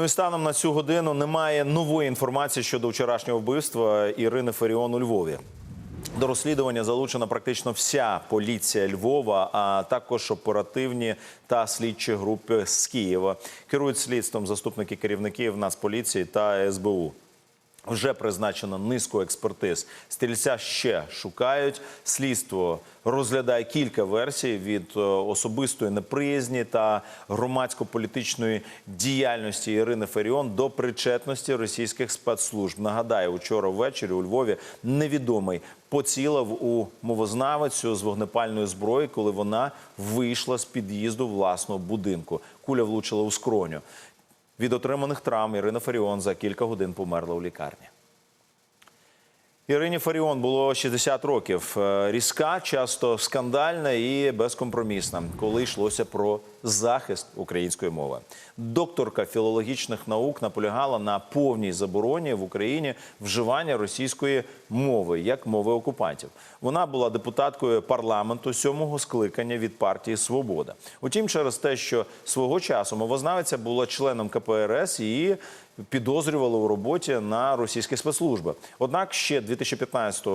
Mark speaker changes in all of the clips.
Speaker 1: Ну і станом на цю годину немає нової інформації щодо вчорашнього вбивства Ірини Феріон у Львові. До розслідування залучена практично вся поліція Львова, а також оперативні та слідчі групи з Києва. Керують слідством заступники керівників Нацполіції та СБУ. Вже призначено низку експертиз. Стрільця ще шукають. Слідство розглядає кілька версій від е, особистої неприязні та громадсько-політичної діяльності Ірини Феріон до причетності російських спецслужб. Нагадаю, учора ввечері у Львові невідомий поцілив у мовознавицю з вогнепальної зброї, коли вона вийшла з під'їзду власного будинку. Куля влучила у скроню. Від отриманих травм Ірина Фаріон за кілька годин померла у лікарні. Ірині Фаріон було 60 років. Е, Різка, часто скандальна і безкомпромісна, коли йшлося про захист української мови. Докторка філологічних наук наполягала на повній забороні в Україні вживання російської мови як мови окупантів. Вона була депутаткою парламенту сьомого скликання від партії Свобода. Утім, через те, що свого часу мовознавиця була членом КПРС, її підозрювали у роботі на російські спецслужби. Однак ще в 2015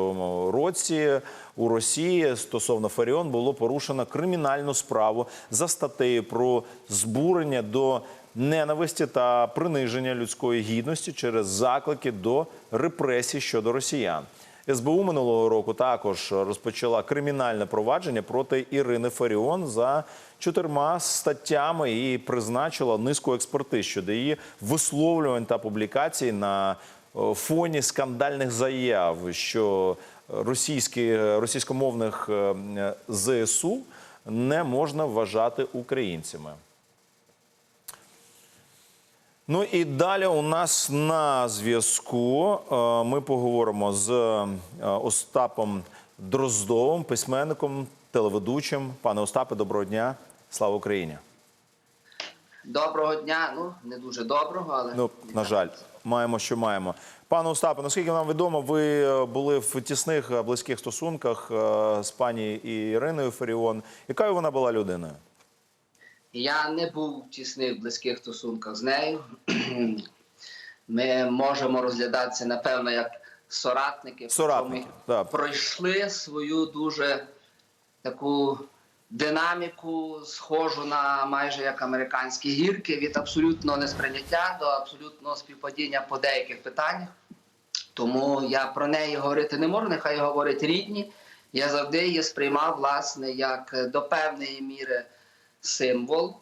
Speaker 1: році у Росії стосовно Фаріон було порушено кримінальну справу за статтею про збурення до ненависті та приниження людської гідності через заклики до репресій щодо росіян. СБУ минулого року також розпочала кримінальне провадження проти Ірини Фаріон за чотирма статтями і призначила низку експертиз щодо її висловлювань та публікацій на е, фоні скандальних заяв, що російські російськомовних е, ЗСУ не можна вважати українцями. Ну і далі у нас на зв'язку е, ми поговоримо з е, Остапом Дроздовим, письменником, телеведучим. Пане Остапе, доброго дня. Слава Україні!
Speaker 2: Доброго дня. Ну не дуже доброго, але
Speaker 1: Ну, на жаль, маємо, що маємо. Пане Остапе, наскільки нам відомо, ви е, були в тісних близьких стосунках з пані Іриною Фаріон. Якою вона була людиною?
Speaker 2: Я не був в тісних близьких стосунках з нею. Ми можемо розглядатися напевно як соратники,
Speaker 1: Соратники, так.
Speaker 2: пройшли свою дуже таку динаміку, схожу на майже як американські гірки, від абсолютного несприйняття до абсолютного співпадіння по деяких питаннях. Тому я про неї говорити не можу, нехай говорять рідні. Я завжди її сприймав, власне, як до певної міри символ,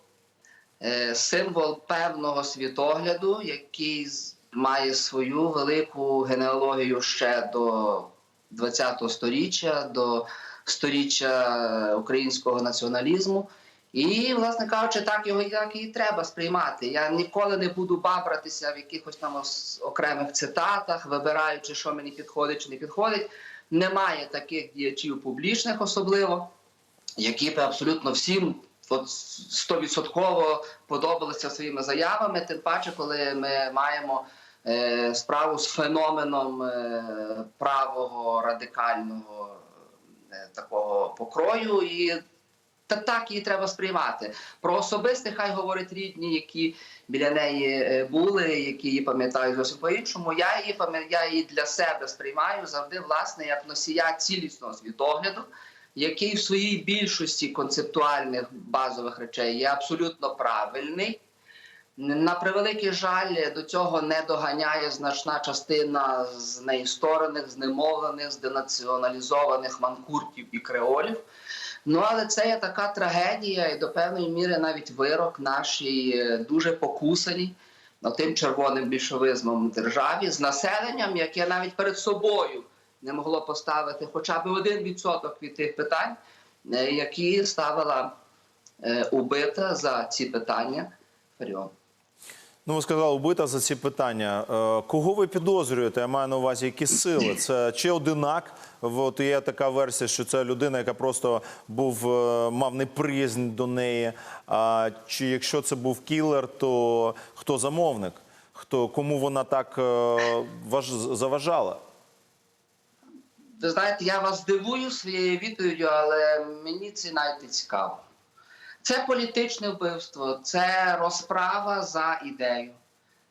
Speaker 2: е, символ певного світогляду, який має свою велику генеалогію ще до ХХ століття, до сторіччя українського націоналізму. І, власне кажучи, так його як і треба сприймати. Я ніколи не буду бабратися в якихось там окремих цитатах, вибираючи, що мені підходить чи не підходить. Немає таких діячів публічних, особливо, які б абсолютно всім стовідсотково подобалися своїми заявами. Тим паче, коли ми маємо е, справу з феноменом е, правого радикального е, такого покрою і. Та так її треба сприймати. Про особисте хай говорять рідні, які біля неї були, які її пам'ятають зовсім по-іншому. Я її я її для себе сприймаю завжди, власне, як носія цілісного світогляду, який в своїй більшості концептуальних базових речей є абсолютно правильний. На превеликий жаль, до цього не доганяє значна частина з неісторених, знемовлених, зденаціоналізованих манкуртів і креолів. Ну але це є така трагедія, і до певної міри навіть вирок нашій е, дуже покусаній ну, тим червоним більшовизмом державі з населенням, яке навіть перед собою не могло поставити хоча б один відсоток від тих питань, е, які ставила е, убита за ці питання Фаріон.
Speaker 1: Ну, ви сказали, вбита за ці питання. Е, Кого ви підозрюєте? Я маю на увазі, які сили? Це чи одинак? От є така версія, що це людина, яка просто був мав неприязнь до неї. А чи якщо це був кілер, то хто замовник? Хто кому вона так важ- заважала?
Speaker 2: Ви знаєте, я вас здивую своєю відповіддю, але мені це навіть не цікаво. Це політичне вбивство, це розправа за ідею.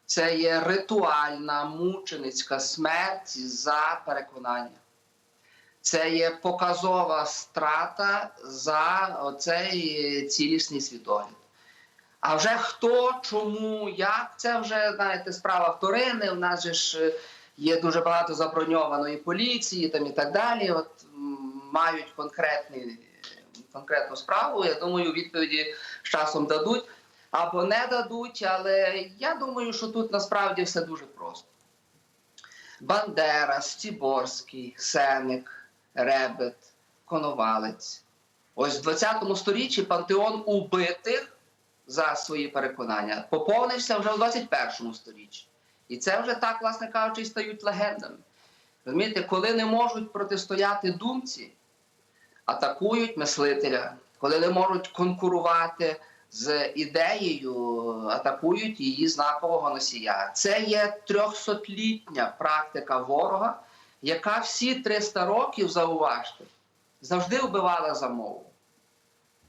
Speaker 2: це є ритуальна мученицька смерть за переконання. Це є показова страта за оцей цілісний світогляд. А вже хто, чому, як, це вже, знаєте, справа вторинна. У нас же ж є дуже багато заброньованої поліції там і так далі. От мають конкретний, конкретну справу. Я думаю, відповіді з часом дадуть або не дадуть, але я думаю, що тут насправді все дуже просто. Бандера, Стіборський, Сеник, Ребет, Коновалець. Ось в 20 сторіччі пантеон убитих за свої переконання поповнився вже в 21 сторіччі. І це вже так, власне кажучи, і стають легендами. Розумієте, коли не можуть протистояти думці, атакують мислителя, коли не можуть конкурувати з ідеєю, атакують її знакового носія. Це є трьохсотлітня практика ворога, яка всі 300 років, зауважте, завжди вбивала за мову.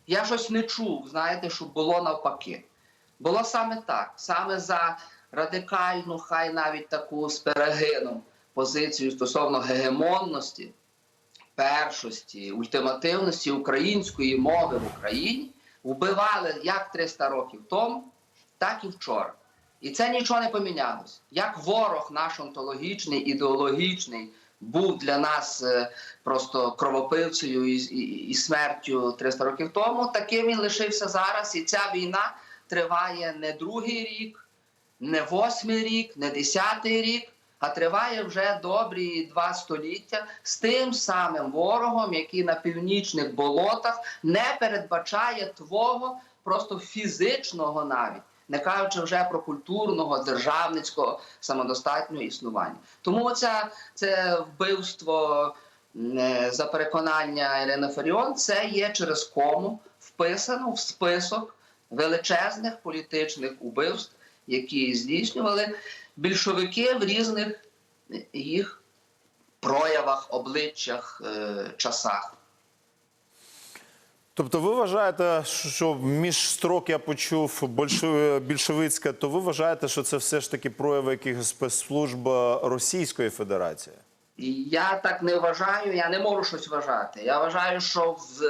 Speaker 2: Я щось не чув, знаєте, що було навпаки. Було саме так, саме за радикальну, хай навіть таку з перегином позицію стосовно гегемонності, першості, ультимативності української мови в Україні вбивали як 300 років тому, так і вчора. І це нічого не помінялось. Як ворог наш онтологічний, ідеологічний був для нас е, просто кровопивцею і, і, і смертю 300 років тому, таким він лишився зараз. І ця війна триває не другий рік, не восьмий рік, не десятий рік, а триває вже добрі два століття з тим самим ворогом, який на північних болотах не передбачає твого просто фізичного навіть. Не кажучи вже про культурного, державницького самодостатнього існування. Тому оця, це вбивство е, за переконання Ірини Фаріон, це є через кому вписано в список величезних політичних убивств, які здійснювали більшовики в різних їх проявах, обличчях, е, часах.
Speaker 1: Тобто, ви вважаєте, що між строк я почув більшовицьке, то ви вважаєте, що це все ж таки прояви якихось спецслужб Російської Федерації?
Speaker 2: Я так не вважаю, я не можу щось вважати. Я вважаю, що в,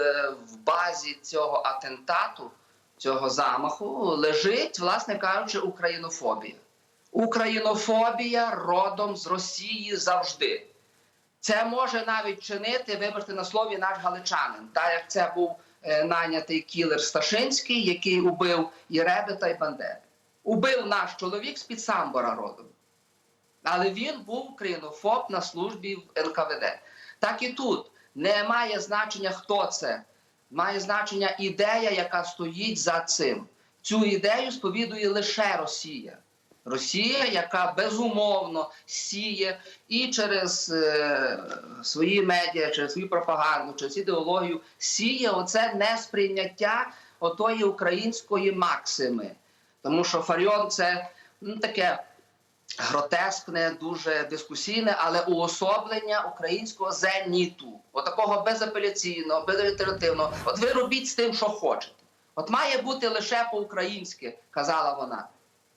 Speaker 2: в базі цього атентату, цього замаху, лежить, власне кажучи, українофобія. Українофобія родом з Росії завжди. Це може навіть чинити, вибачте на слові, наш галичанин, так як це був е, найнятий кілер Сташинський, який убив і Ребета, і Бандери. Убив наш чоловік з-під Самбора родом. Але він був українофоб на службі в НКВД. Так і тут не має значення, хто це. Має значення ідея, яка стоїть за цим. Цю ідею сповідує лише Росія. Росія, яка безумовно сіє і через е, свої медіа, через свою пропаганду, через ідеологію, сіє оце несприйняття отої української максими. Тому що Фаріон це ну, таке гротескне, дуже дискусійне, але уособлення українського зеніту, отакого безапеляційного, безальтернативного. От ви робіть з тим, що хочете. От має бути лише по-українськи, казала вона.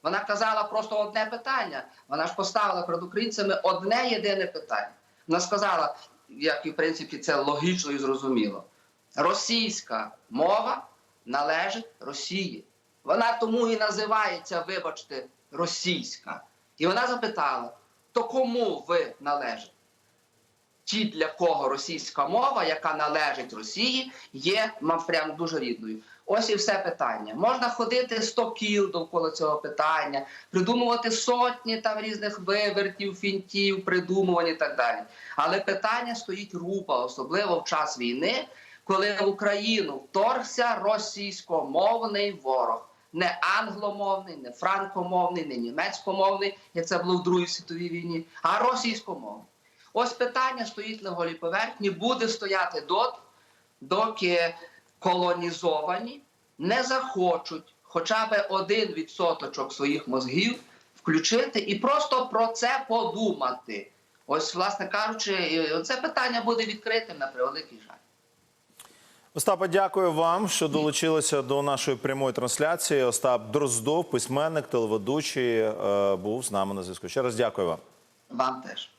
Speaker 2: Вона казала просто одне питання. Вона ж поставила перед українцями одне єдине питання. Вона сказала, як і в принципі це логічно і зрозуміло. Російська мова належить Росії. Вона тому і називається, вибачте, російська. І вона запитала: то кому ви належите? Ті, для кого російська мова, яка належить Росії, є м, прям дуже рідною. Ось і все питання. Можна ходити 100 кіл довкола цього питання, придумувати сотні там різних вивертів, фінтів, придумувань і так далі. Але питання стоїть рупа, особливо в час війни, коли в Україну вторгся російськомовний ворог. Не англомовний, не франкомовний, не німецькомовний, як це було в Другій світовій війні, а російськомовний. Ось питання стоїть на голій поверхні, буде стояти доти, доки колонізовані не захочуть хоча б один відсоточок своїх мозгів включити і просто про це подумати. Ось, власне кажучи, це питання буде відкритим на превеликий жаль.
Speaker 1: Остапа, дякую вам, що долучилися до нашої прямої трансляції. Остап Дроздов, письменник, телеведучий, е, був з нами на зв'язку. Ще раз дякую вам.
Speaker 2: Вам теж.